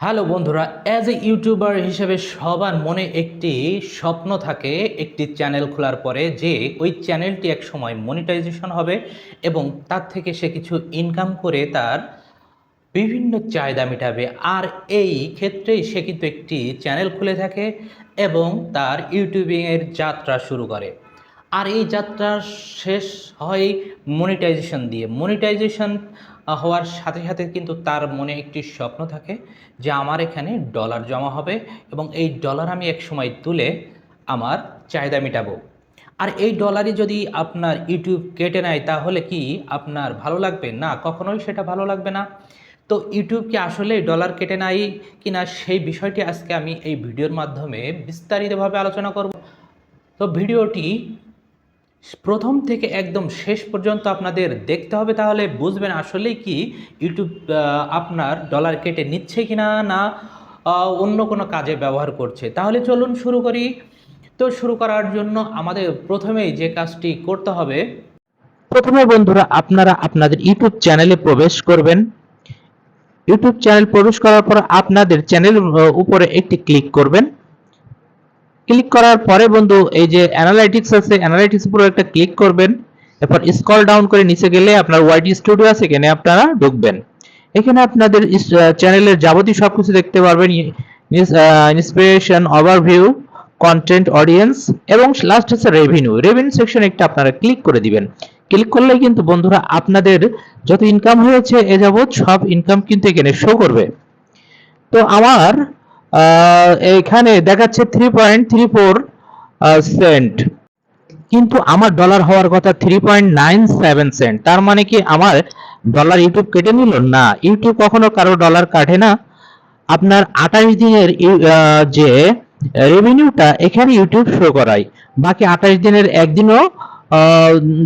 Hello বন্ধুরা as a YouTuber হিসেবে সবার মনে একটি স্বপ্ন থাকে, একটি চ্যানেল খোলার পরে যে ওই চ্যানেলটি এক সময় মনিটাইজেশন হবে এবং তার থেকে সে কিছু ইনকাম করে তার বিভিন্ন চাহিদা মেটাবে। আর এই ক্ষেত্রেই সে কিন্তু একটি চ্যানেল খুলে থাকে এবং তার ইউটিউবিংয়ের যাত্রা শুরু করে। আর এই যাত্রা শেষ হয় মনিটাইজেশন দিয়ে। মনিটাইজেশন হওয়ার সাথে সাথে কিন্তু তার মনে একটি স্বপ্ন থাকে যে আমার এখানে ডলার জমা হবে এবং এই ডলার আমি এক সময় তুলে আমার চাহিদা মেটাবো। আর এই ডলারই যদি আপনার ইউটিউব কেটে নেয়, তাহলে কি আপনার ভালো লাগবে? না, কখনোই সেটা ভালো লাগবে না। তো ইউটিউব কি আসলে ডলার কেটে নেয় কিনা সেই বিষয়টি আজকে আমি এই ভিডিওর মাধ্যমে বিস্তারিতভাবে আলোচনা করব। তো ভিডিওটি প্রথম থেকে একদম শেষ পর্যন্ত আপনাদের দেখতে হবে তাহলে বুঝবেন আসলেই কি ইউটিউব আপনার ডলার কেটে নিচ্ছে কিনা না আহ, অন্য কোনো কাজে ব্যবহার করছে। তাহলে চলুন শুরু করি। তো শুরু করার জন্য আমাদের প্রথমেই যে কাজটি করতে হবে প্রথমে বন্ধুরা আপনারা আপনাদের ইউটিউব চ্যানেলে প্রবেশ করবেন। ইউটিউব চ্যানেল প্রবেশ করার পর আপনাদের চ্যানেল উপরে একটি ক্লিক করবেন। ক্লিক করার পরে বন্ধু, এই যে অ্যানালাইটিক্স আছে অ্যানালাইটিক্স উপরে একটা ক্লিক করবেন। এরপর স্ক্রল ডাউন করে নিচে গেলে আপনার ওয়াইটি স্টুডিও আছে, এখানে আপনারা ঢুকবেন। এখানে আপনাদের চ্যানেলের যাবতীয় সবকিছু দেখতে পারবেন। ইন্সপিরেশন ওভারভিউ কন্টেন্ট অডিয়েন্স এবং লাস্ট হচ্ছে রেভিনিউ রেভিনিউ সেকশন একটা আপনারা ক্লিক করে দিবেন। ক্লিক করলেই কিন্তু বন্ধুরা আপনাদের যত ইনকাম হয়েছে এ যাবৎ সব ইনকাম কিন্তু এখানে শো করবে। তো আমার এখানে দেখাচ্ছে three point three four cent কিন্তু আমার ডলার হওয়ার কথা three point nine seven cent তার মানে কি আমার ডলার ইউটিউব কেটে নিল? না ইউটিউব কখনো কারও ডলার কাটে না। আপনার আঠাশ দিনের যে রেভিনিউটা এখানে ইউটিউব শো করায়। বাকি আঠাশ দিনের একদিনও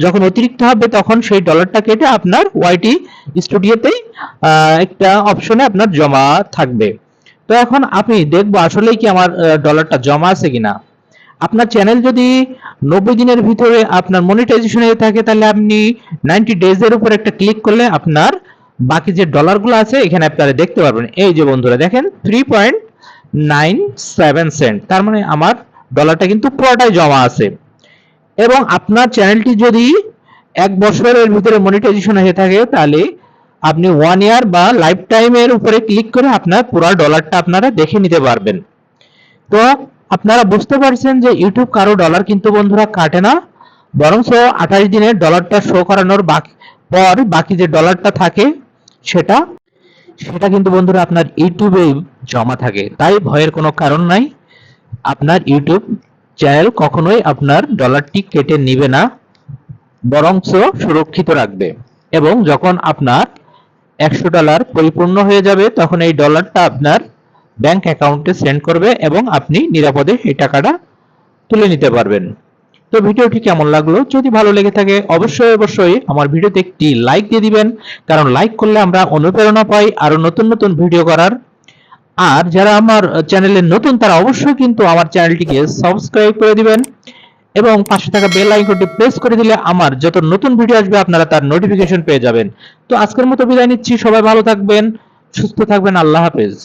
যখন অতিরিক্ত হবে, তখন সেই ডলারটা কেটে আপনার ওয়াইটি স্টুডিওতেই একটা অপশনে আপনার জমা থাকবে। তো এখন আপনি দেখব আসলেই কি আমার ডলারটা জমা আছে কিনা। আপনার চ্যানেল যদি নব্বই দিনের ভিতরে আপনার মনিটাইজেশন হয়ে থাকে, তাহলে আপনি নাইনটি ডেজ এর উপর একটা ক্লিক করলে আপনার বাকি যে ডলারগুলো আছে, এখানে আপনারা দেখতে পারবেন। এই যে বন্ধুরা, দেখেন three point nine seven cent তার মানে আমার ডলারটা কিন্তু পুরোটাই জমা আছে। এবং আপনার চ্যানেলটি যদি এক বছরের ভিতরে মনিটাইজেশন হয়ে থাকে, তাহলে আপনি ওয়ান ইয়ার বা লাইফ টাইমের উপরে ক্লিক করে আপনার পুরো ডলারটা আপনারা দেখে নিতে পারবেন। তো আপনারা বুঝতে পারছেন যে ইউটিউব কারও ডলার কিন্তু বন্ধুরা কাটে না বরং আঠাশ দিনের ডলারটা শো করানোর বাকি, পর বাকি যে ডলারটা থাকে সেটা সেটা কিন্তু বন্ধুরা আপনার ইউটিউবে জমা থাকে। তাই ভয়ের কোনো কারণ নাই, আপনার ইউটিউব চ্যানেল কখনোই আপনার ডলারটি কেটে নিবে না, বরঞ্চ সুরক্ষিত রাখবে। এবং যখন আপনার একশো ডলার পরিপূর্ণ হয়ে যাবে, তখন এই ডলারটা আপনার ব্যাংক অ্যাকাউন্টে সেন্ড করবে এবং আপনি নিরাপদে সেই টাকাটা তুলে নিতে পারবেন। তো ভিডিওটি কেমন লাগল? যদি ভালো লেগে থাকে, অবশ্যই অবশ্যই আমার ভিডিওতে একটি লাইক দিয়ে দিবেন, কারণ লাইক করলে আমরা অনুপ্রেরণা পাই আরও নতুন নতুন ভিডিও করার। আর যারা আমার চ্যানেলে নতুন, তারা অবশ্যই কিন্তু আমার চ্যানেলটিকে সাবস্ক্রাইব করে দিবেন। এবং পাশে থাকা বেল আইকনটি প্রেস করে দিলে আমার যত নতুন ভিডিও আসবে আপনারা তার নোটিফিকেশন পেয়ে যাবেন। তো আজকের মতো বিদায় নিচ্ছি, সবাই ভালো থাকবেন, সুস্থ থাকবেন, আল্লাহ হাফেজ।